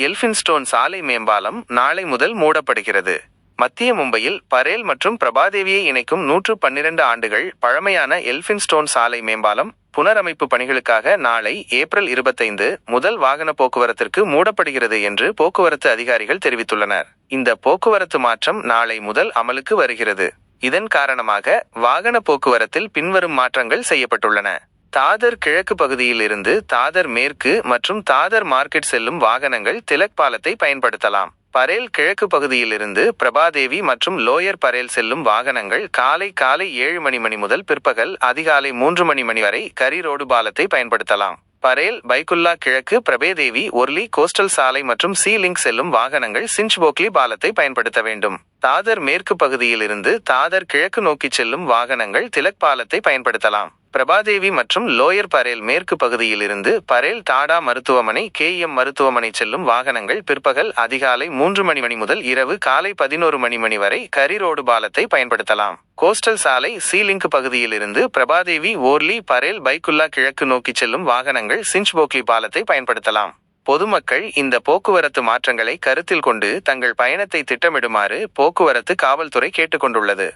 எல்பின்ஸ்டோன் சாலை மேம்பாலம் நாளை முதல் மூடப்படுகிறது. மத்திய மும்பையில் பரேல் மற்றும் பிரபாதேவியை இணைக்கும் நூற்று பன்னிரண்டு ஆண்டுகள் பழமையான எல்பின்ஸ்டோன் சாலை மேம்பாலம் புனரமைப்பு பணிகளுக்காக நாளை ஏப்ரல் இருபத்தைந்து முதல் வாகன போக்குவரத்திற்கு மூடப்படுகிறது என்று போக்குவரத்து அதிகாரிகள் தெரிவித்துள்ளனர். இந்த போக்குவரத்து மாற்றம் நாளை முதல் அமலுக்கு வருகிறது. இதன் காரணமாக வாகன போக்குவரத்தில் பின்வரும் மாற்றங்கள் செய்யப்பட்டுள்ளன. தாதர் கிழக்கு பகுதியில் இருந்து தாதர் மேற்கு மற்றும் தாதர் மார்க்கெட் செல்லும் வாகனங்கள் திலக் பாலத்தை பயன்படுத்தலாம். பரேல் கிழக்கு பகுதியிலிருந்து பிரபாதேவி மற்றும் லோயர் பரேல் செல்லும் வாகனங்கள் காலை காலை ஏழு மணி மணி முதல் பிற்பகல் அதிகாலை மூன்று மணி மணி வரை கரி ரோடு பாலத்தை பயன்படுத்தலாம். பரேல் பைக்குல்லா கிழக்கு பிரபேதேவி ஒர்லி கோஸ்டல் சாலை மற்றும் சி லிங்க் செல்லும் வாகனங்கள் சின்ச்போக்லி பாலத்தை பயன்படுத்த வேண்டும். தாதர் மேற்கு பகுதியில் இருந்து தாதர் கிழக்கு நோக்கி செல்லும் வாகனங்கள் திலக் பாலத்தை பயன்படுத்தலாம். பிரபாதேவி மற்றும் லோயர் பரேல் மேற்கு பகுதியில் இருந்து பரேல் டாடா மருத்துவமனை கே எம் மருத்துவமனை செல்லும் வாகனங்கள் பிற்பகல் அதிகாலை மூன்று மணி மணி முதல் இரவு காலை பதினோரு மணி மணி வரை கரி ரோடு பாலத்தை பயன்படுத்தலாம். கோஸ்டல் சாலை சீலிங்க் பகுதியில் இருந்து பிரபாதேவி ஓர்லி பரேல் பைக்குல்லா கிழக்கு நோக்கி செல்லும் வாகனங்கள் சின்ச்போக்லி பாலத்தை பயன்படுத்தலாம். பொதுமக்கள் இந்த போக்குவரத்து மாற்றங்களை கருத்தில் கொண்டு தங்கள் பயணத்தை திட்டமிடுமாறு போக்குவரத்து காவல்துறை கேட்டுக்கொண்டுள்ளது.